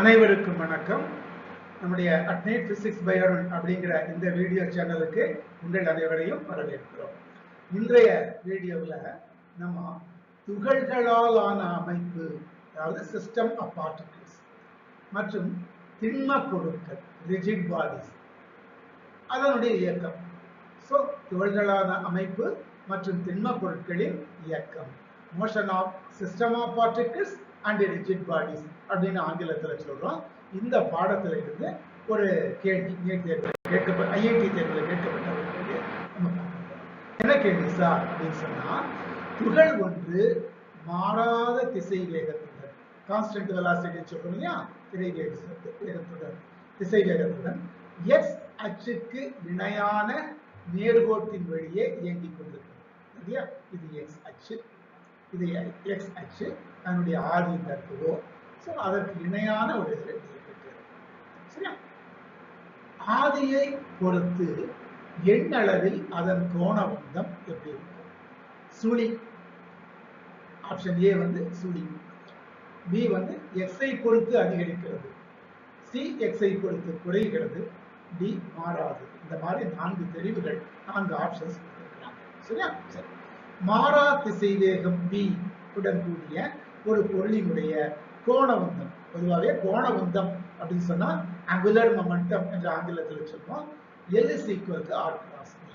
அனைவருக்கும் வணக்கம். நம்முடைய அட்னைட் பிசிக்ஸ் பயோரன் அப்படிங்கிற இந்த வீடியோ சேனலுக்கு உங்கள் அனைவரையும் வரவேற்கிறோம். இன்றைய வீடியோவில் நம்ம துகள்களால் ஆன அமைப்பு அதாவது சிஸ்டம் ஆஃப் பார்ட்டிகிள்ஸ் மற்றும் திண்ம பொருட்கள் ரிஜிட் பாடிஸ் அதனுடைய இயக்கம். ஸோ துகள்களான அமைப்பு மற்றும் திண்ம பொருட்களின் இயக்கம். Motion of system of particles and rigid bodies அப்படின்னு ஆங்கிலத்தில் சொல்றோம். இந்த பாடத்துல இருந்து ஒரு கேள்வி நீட் தேர்வு கேட்கப்பட்ட ஐஐடி தேர்வில் கேட்கப்பட்ட ஒரு கேள்வி என்ன கேள்வி சார் அப்படின்னு சொன்னா துகள் ஒன்று மாறாத திசை வேகத்துடன் கான்ஸ்டன்ட் வெலாசிட்டி சொல்றோம் இல்லையா? திரை வேகத்துடன் திசை வேகத்துடன் எக்ஸ் அச்சுக்கு இணையான நேர்கோட்டின் வழியே இயங்கிக் கொண்டிருக்கிறது. இல்லையா இது எக்ஸ் அச்சு. இது எக்ஸ் அச்சு அதனுடைய ஆதி தத்துவோ ஸோ அதற்கு இணையான ஒரு இதில் சரியா? ஆதியை பொறுத்து எண்ணளவில் அதன் கோண உந்தம் எப்படி இருக்கும்? சுழி ஆப்ஷன் ஏ வந்து சுழி பி வந்து எக்ஸை பொறுத்து அதிகரிக்கிறது. சி எக்ஸை பொறுத்து குறைகிறது. டி மாறாது. இந்த மாதிரி நான்கு தெரிவுகள் நான்கு ஆப்ஷன்ஸ் சரியா? சரி. மாறா திசைவேகம் பி உடன் கூடிய ஒரு பொருளினுடைய கோணவந்தம். பொதுவாகவே கோணவந்தம் அப்படின்னு சொன்னா அங்குலர் மொமெண்டம் என்ற ஆங்கிலத்தில் சொல்றோம். L is equal to R cross P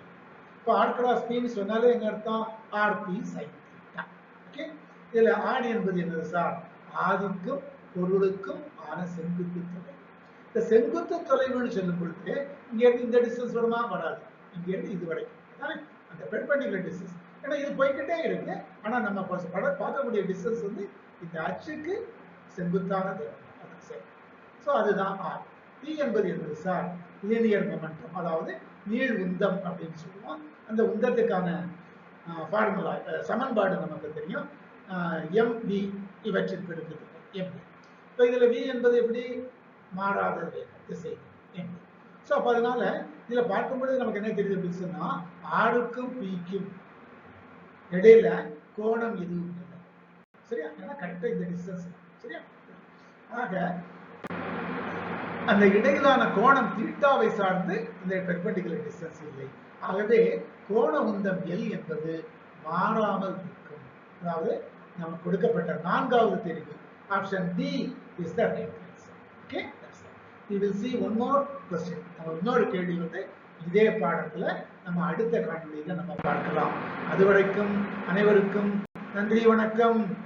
இப்போ ஆர் கிராஸ் பின்னு சொன்னாலே எங்க அர்த்தம்? R P sine theta okay இதுல ஆர் என்பது என்னது சார்? ஆதிக்கும் பொருளுக்கும் ஆன செங்குத்து தொலைவு இந்த செங்குத்து தொலைவுன்னு சொல்லும் பொழுது இங்க இருந்து இந்த டிஸ்டன்ஸ் வருமா? வராது. இங்க இருந்து இது வரைக்கும். அந்த பெர்பெண்டிகுலர் டிஸ்டன்ஸ் ஏன்னா இது போய்கிட்டே இருக்கு. ஆனா நம்ம ப- பார்க்கக்கூடிய டிஸ்டன்ஸ் வந்து இந்த அச்சுக்கு செங்குத்தானது. அது சரி. ஸோ அதுதான் ஆர். டி என்பது என்பது சார் லீனியர் மொமெண்டம் அதாவது நீள் உந்தம் அப்படின்னு சொல்லுவோம். அந்த உந்தத்துக்கான ஃபார்முலா சமன்பாடு நமக்கு தெரியும். எம் பி இவற்றின் பெருக்குது எம் பி இப்போ இதில் வி என்பது எப்படி? மாறாத திசை. எம் பி ஸோ அப்போ அதனால இதில் பார்க்கும்பொழுது நமக்கு என்ன தெரியுது அப்படின்னு சொன்னால் ஆருக்கும் பிக்கும் இடையில கோணம் எதுவும் இல்லை சரியா? ஏன்னா இந்த டிஸ்டன்ஸ் சரியா? ஆக அந்த இடையிலான கோணம் தீட்டாவை சார்ந்து இந்த பெர்பெண்டிகுலர் டிஸ்டன்ஸ் இல்லை. ஆகவே கோண உந்தம் எல் என்பது மாறாமல் இருக்கும் அதாவது நமக்கு கொடுக்கப்பட்ட நான்காவது தெரிவு. Option D is the right answer okay we will see one more question. நம்ம இன்னொரு கேள்வி வந்து இதே பாடத்துல நம்ம அடுத்த காணொலியில நம்ம பார்க்கலாம். அதுவரைக்கும் அனைவருக்கும் நன்றி வணக்கம்.